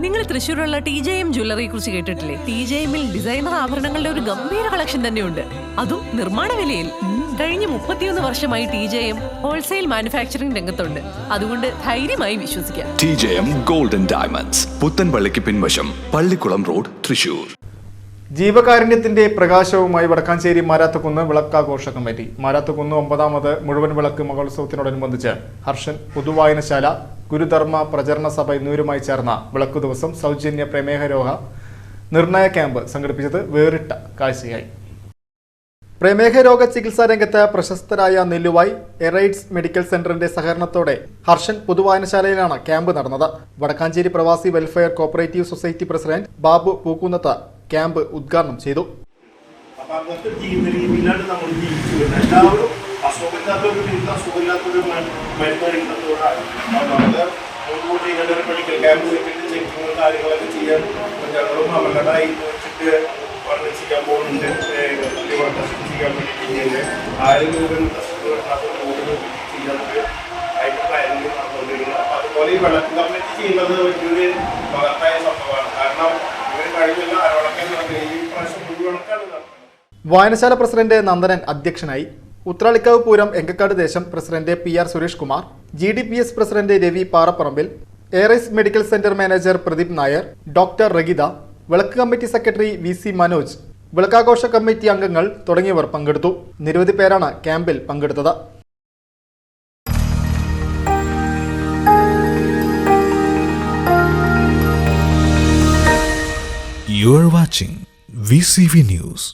നിങ്ങൾ തൃശ്ശൂരുള്ള T J M ജ്വല്ലറിയെ കുറിച്ച് കേട്ടിട്ടില്ലേ? ടി ജെ എമ്മിൽ ഡിസൈനർ ആഭരണങ്ങളുടെ ഒരു ഗംഭീര കളക്ഷൻ തന്നെയുണ്ട്. അതും നിർമ്മാണ വിലയിൽ. കഴിഞ്ഞ മുപ്പത്തിയൊന്ന് വർഷമായി T J M wholesale manufacturing രംഗത്തുണ്ട്. അതുകൊണ്ട് ധൈര്യമായി വിശ്വസിക്കാം. T J M golden diamonds പുത്തൻപള്ളിക്ക് പിൻവശം പള്ളിക്കുളം റോഡ് തൃശൂർ ജീവകാരുണ്യത്തിന്റെ പ്രകാശവുമായി വടക്കാഞ്ചേരി മാരാത്തക്കുന്ന് വിളക്കാഘോഷ കമ്മിറ്റി. മാരാത്തക്കുന്ന് ഒമ്പതാമത് മുഴുവൻ വിളക്ക് മഹോത്സവത്തിനോടനുബന്ധിച്ച് ഹർഷൻ പുതുവായനശാല ഗുരുധർമ്മ പ്രചരണ സഭ എന്നിവരുമായി ചേർന്ന വിളക്കു ദിവസം സൗജന്യ പ്രമേഹ രോഗ നിർണയ ക്യാമ്പ് സംഘടിപ്പിച്ചത് വേറിട്ട കാഴ്ചയായി. പ്രമേഹ രോഗ ചികിത്സാ രംഗത്ത് പ്രശസ്തരായ നെല്ലുവായി എറൈഡ്സ് മെഡിക്കൽ സെന്ററിന്റെ സഹകരണത്തോടെ ഹർഷൻ പൊതുവായനശാലയിലാണ് ക്യാമ്പ് നടന്നത്. Vadakkanchery Pravasi welfare cooperative society president Babu Pookkunnath camp ഉദ്ഘാടനം ചെയ്തു. ഒരു ചെയ്യാൻ വെച്ചിട്ട് കാരണം ഈ വായനശാല പ്രസിഡന്റ് നന്ദനൻ അധ്യക്ഷനായി ഉത്രാളിക്കാവ് പൂരം എങ്കക്കാട് ദേശം president P R Suresh Kumar G D P S president Ravi Parapparambil arise medical centre manager Pradeep Nair doctor Ragitha വിളക്ക് committee secretary V C Manoj വിളക്കാഘോഷ committee അംഗങ്ങൾ തുടങ്ങിയവർ പങ്കെടുത്തു നിരവധി പേരാണ് ക്യാമ്പിൽ പങ്കെടുത്തത് You are watching VCV News.